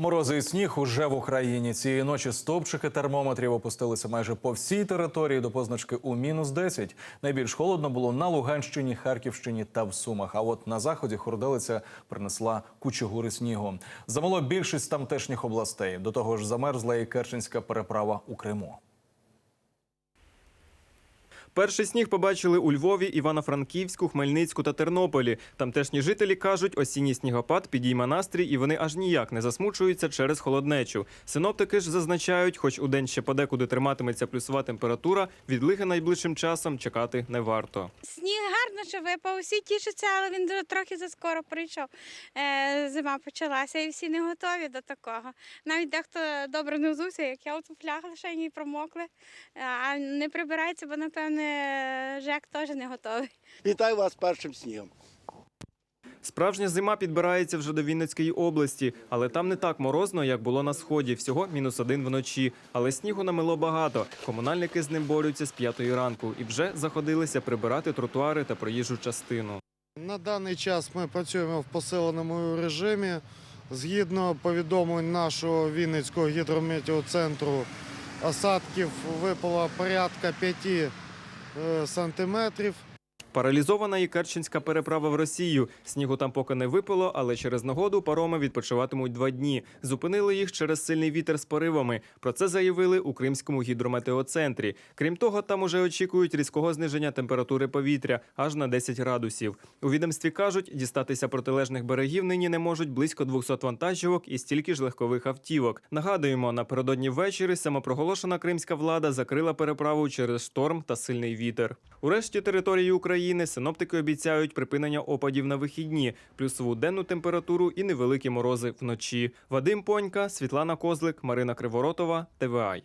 Морози і сніг уже в Україні. Цієї ночі стовпчики термометрів опустилися майже по всій території до позначки у мінус 10. Найбільш холодно було на Луганщині, Харківщині та в Сумах. А от на заході хорделиця принесла кучугури снігу. Замало більшість тамтешніх областей. До того ж, замерзла і Керченська переправа у Криму. Перший сніг побачили у Львові, Івано-Франківську, Хмельницьку та Тернополі. Тамтешні жителі кажуть, осінній снігопад підійма настрій, і вони аж ніяк не засмучуються через холоднечу. Синоптики ж зазначають, хоч у день ще подекуди триматиметься плюсова температура, відлиги найближчим часом чекати не варто. Сніг гарно, що випав, всі тішаться, але він трохи заскоро прийшов. Е, зима почалася і всі не готові до такого. Навіть дехто добре не взувся, як я у туфлях лише промокли, Е, а прибирається, бо напевне Жек теж не готовий. Вітаю вас першим снігом. Справжня зима підбирається вже до Вінницької області, але там не так морозно, як було на сході. Всього мінус один вночі. Але снігу намело багато. Комунальники з ним борються з п'ятої ранку і вже заходилися прибирати тротуари та проїжджу частину. На даний час ми працюємо в посиленому режимі. Згідно повідомлень нашого Вінницького гідрометеоцентру, осадків випало порядка 5 е, сантиметрів. Паралізована і Керченська переправа в Росію. Снігу там поки не випало, але через нагоду пароми відпочиватимуть два дні. Зупинили їх через сильний вітер з поривами. Про це заявили у Кримському гідрометеоцентрі. Крім того, там уже очікують різкого зниження температури повітря аж на 10 градусів. У відомстві кажуть, дістатися протилежних берегів нині не можуть близько 200 вантажівок і стільки ж легкових автівок. Нагадуємо, напередодні ввечері самопроголошена кримська влада закрила переправу через шторм та сильний вітер. У решті території України синоптики обіцяють припинення опадів на вихідні, плюсову денну температуру і невеликі морози вночі. Вадим Понька, Світлана Козлик, Марина Криворотова, ТВАЙ.